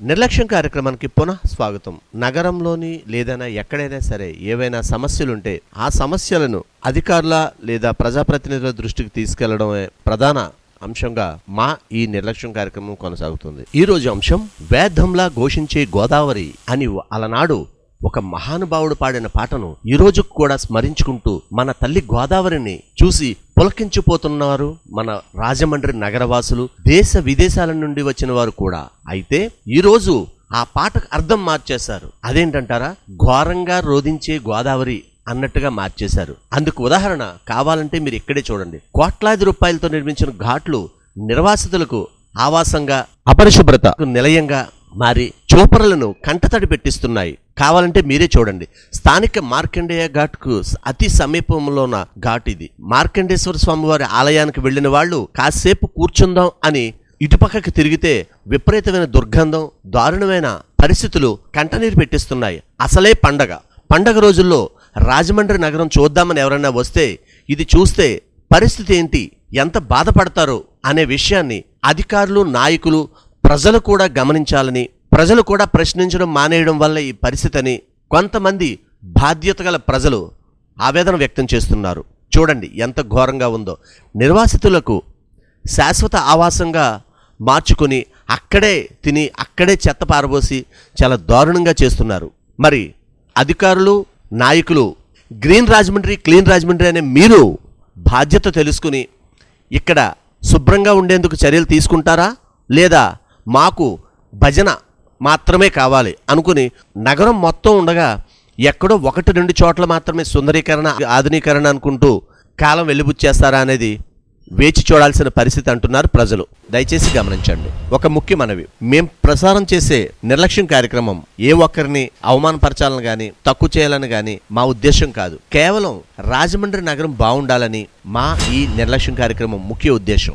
నిర్లక్ష్యం కార్యక్రమానికి పునః స్వాగతం. నగరంలోని లేదైనా ఎక్కడైనా సరే ఏవైనా సమస్యలుంటే ఆ సమస్యలను అధికారుల లేదా ప్రజాప్రతినిధుల దృష్టికి తీసుకెళ్ళడమే ప్రధాన అంశంగా మా ఈ నిర్లక్ష్యం కార్యక్రమం కొనసాగుతుంది. ఈ రోజు అంశం వేదంలా ఘోషించే గోదావరి అని అలనాడు ఒక మహానుభావుడు పాడిన పాటను ఈ కూడా స్మరించుకుంటూ మన తల్లి గోదావరిని చూసి పులకించిపోతున్నారు మన రాజమండ్రి నగరవాసులు దేశ విదేశాల నుండి వచ్చిన వారు కూడా. అయితే ఈరోజు ఆ పాటకు అర్థం మార్చేశారు. అదేంటంటారా? ఘోరంగా రోధించే గోదావరి అన్నట్టుగా మార్చేశారు. అందుకు ఉదాహరణ కావాలంటే మీరు ఇక్కడే చూడండి. కోట్లాది రూపాయలతో నిర్మించిన ఘాట్లు నిర్వాసితులకు ఆవాసంగా అపరిశుభ్రత నిలయంగా మారి చూపరులను కంటతడి పెట్టిస్తున్నాయి. కావాలంటే మీరే చూడండి. స్థానిక మార్కండేయ ఘాట్కు అతి సమీపంలో ఉన్న ఘాట్ ఇది. మార్కండేశ్వర స్వామివారి ఆలయానికి వెళ్ళిన వాళ్ళు కాసేపు కూర్చుందాం అని ఇటుపక్కకి తిరిగితే విపరీతమైన దుర్గంధం దారుణమైన పరిస్థితులు కంటనీరు పెట్టిస్తున్నాయి. అసలే పండగ. పండగ రోజుల్లో రాజమండ్రి నగరం చూద్దామని ఎవరైనా వస్తే ఇది చూస్తే పరిస్థితి ఏంటి ఎంత బాధపడతారో అనే విషయాన్ని అధికారులు నాయకులు ప్రజలు కూడా గమనించాలని ప్రజలు కూడా ప్రశ్నించడం మానేయడం వల్ల ఈ పరిస్థితిని కొంతమంది బాధ్యత గల ప్రజలు ఆవేదన వ్యక్తం చేస్తున్నారు. చూడండి ఎంత ఘోరంగా ఉందో. నిర్వాసితులకు శాశ్వత ఆవాసంగా మార్చుకుని అక్కడే తిని అక్కడే చెత్త పారబోసి చాలా దారుణంగా చేస్తున్నారు. మరి అధికారులు నాయకులు గ్రీన్ రాజమండ్రి క్లీన్ రాజమండ్రి అనే మీరు బాధ్యత తెలుసుకుని ఇక్కడ శుభ్రంగా ఉండేందుకు చర్యలు తీసుకుంటారా? లేదా మాకు భజన మాత్రమే కావాలి. అనుకుని నగరం మొత్తం ఉండగా ఎక్కడో ఒకటి రెండు చోట్ల మాత్రమే సుందరీకరణ ఆధునీకరణ అనుకుంటూ కాలం వెళ్ళిబుచ్చేస్తారా అనేది వేచి చూడాల్సిన పరిస్థితి అంటున్నారు ప్రజలు. దయచేసి గమనించండి. ఒక ముఖ్య మనవి. మేం ప్రసారం చేసే నిర్లక్ష్యం కార్యక్రమం ఏ ఒక్కరిని అవమానపరచాలని గాని తక్కువ చేయాలని గాని మా ఉద్దేశం కాదు. కేవలం రాజమండ్రి నగరం బాగుండాలని మా ఈ నిర్లక్ష్యం కార్యక్రమం ముఖ్య ఉద్దేశం.